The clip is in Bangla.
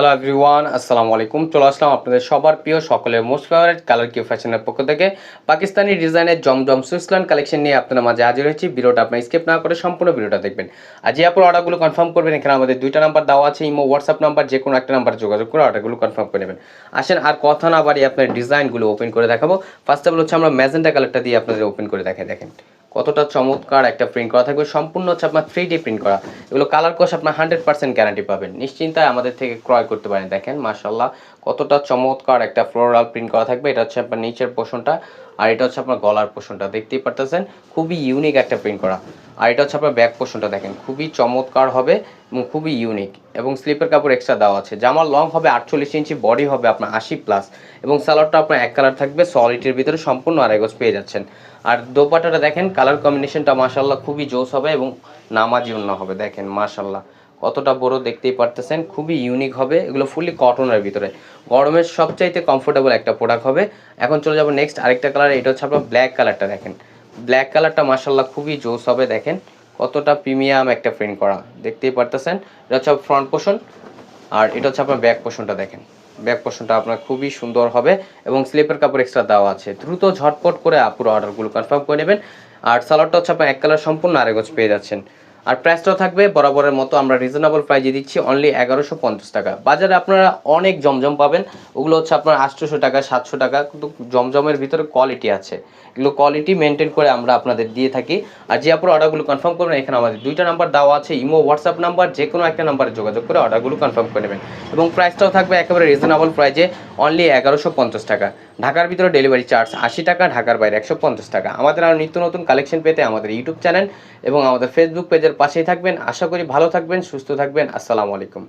হ্যালো এভরিওয়ান আসসালামু আলাইকুম চলে আসলাম আপনাদের সবার প্রিয় সকলের মোস্ট ফেভারিট কালার কিউ ফ্যাশনের পক্ষ থেকে। পাকিস্তানি ডিজাইনের জমজম সুইসল্যান্ড কালেকশন নিয়ে আপনার মাঝে হাজির হয়েছি। ভিডিওটা আপনার স্কিপ না করে সম্পূর্ণ ভিডিওটা দেখবেন। আর যে আপনার অর্ডারগুলো কনফার্ম করবেন, এখানে আমাদের দুইটা নাম্বার দেওয়া আছে, ইমো হোয়াটসঅ্যাপ নাম্বার যে কোনো একটা নাম্বার যোগাযোগ করে অর্ডারগুলো কনফার্ম করে নেবেন। আসেন, আর কথা না বাড়ি আপনার ডিজাইনগুলো ওপেন করে দেখাবো। ফার্স্ট অফ অল হচ্ছে আমরা ম্যাজেন্টা কালারটা দিয়ে আপনাদের ওপেন করে দেখাই, দেখেন। কতটা চমৎকার একটা প্রিন্ট করা থাকবে। সম্পূর্ণ হচ্ছে আপনার থ্রি ডি প্রিন্ট করা। এগুলো কালার কোর্স আপনার হান্ড্রেড পার্সেন্ট গ্যারান্টি পাবেন। নিশ্চিন্তায় আমাদের থেকে ক্রয় করতে পারেন। দেখেন মার্শাল্লাহ কতটা চমৎকার একটা ফ্লোরাল প্রিন্ট করা থাকবে। এটা হচ্ছে আপনার নিচের পোষণটা আর এটা হচ্ছে আপনার গলার পোষণটা, দেখতেই পারতেছেন? খুবই ইউনিক একটা প্রিন্ট করা। আর এটা হচ্ছে আপনার ব্যাক পোষণটা দেখেন, খুবই চমৎকার হবে এবং খুবই ইউনিক এবং স্লিপের কাপড় এক্সট্রা দেওয়া আছে। জামার লং হবে আটচল্লিশ ইঞ্চি বডি হবে আপনার আশি প্লাস এবং সালোয়ারটা আপনার এক কালার থাকবে সলিটির ভিতরে সম্পূর্ণ আড়াই গজ পেয়ে যাচ্ছেন। আর দোপাটাটা দেখেন কালার কম্বিনেশনটা মাশাল্লাহ খুবই জোস হবে এবং নামাজি অন্য হবে, দেখেন মাশাল্লাহ কতটা বড় দেখতেই পারতেছেন, খুবই ইউনিক হবে, এগুলো ফুলি কটনের ভিতরে। গরমের সবচাইতে কমফোর্টেবল একটা প্রোডাক্ট হবে। এখন চলে যাব নেক্সট আরেকটা কালার এটা হচ্ছে আপনার ব্ল্যাক কালারটা দেখেন। ব্ল্যাক কালারটা মাশাল্লাহ খুবই জোস হবে, দেখেন। কতটা প্রিমিয়াম একটা প্রিন্ট করা, দেখতেই পারতেছেন। এটা হচ্ছে ফ্রন্ট পোর্শন আর এটা হচ্ছে আপনার ব্যাক পোর্শনটা দেখেন। ব্যাক পোর্শনটা আপনার খুবই সুন্দর হবে, এবং স্লিপের কাপড় এক্সট্রা দেওয়া আছে। দ্রুত ঝটপট করে পুরো অর্ডারগুলো কনফার্ম করে নেবেন। আর সালোয়ারটা হচ্ছে আপনার এক কালার সম্পূর্ণ আরেগজ পেয়ে যাচ্ছেন। আর প্রাইসটাও থাকবে বরাবরের মতো। আমরা রিজনেবল প্রাইজে দিচ্ছি অনলি এগারোশো পঞ্চাশ টাকা। বাজারে আপনারা অনেক জমজম পাবেন। ওগুলো হচ্ছে আপনার আটশোশো টাকা, সাতশো টাকা, কিন্তু জমজমের ভিতরে কোয়ালিটি আছে। এগুলো কোয়ালিটি মেনটেন করে আমরা আপনাদের দিয়ে থাকি। আর যে আপনার অর্ডারগুলো কনফার্ম করবেন, এখানে আমাদের দুইটা নাম্বার দেওয়া আছে। ইমো হোয়াটসঅ্যাপ নাম্বার যে কোনো একটা নাম্বারে যোগাযোগ করে অর্ডারগুলো কনফার্ম করে নেবেন। এবং প্রাইসটাও থাকবে একেবারে রিজনেবল প্রাইজে অনলি এগারোশো পঞ্চাশ টাকা। ঢাকার ভিতরে ডেলিভারি চার্জ আশি টাকা, ঢাকার বাইরে একশো পঞ্চাশ টাকা। আমাদের আরও নিত্য নতুন কালেকশন পেতে আমাদের ইউটিউব চ্যানেল এবং আমাদের ফেসবুক পেজের পাশেই থাকবেন। আশা করি ভালো থাকবেন সুস্থ থাকবেন। আসসালামু আলাইকুম।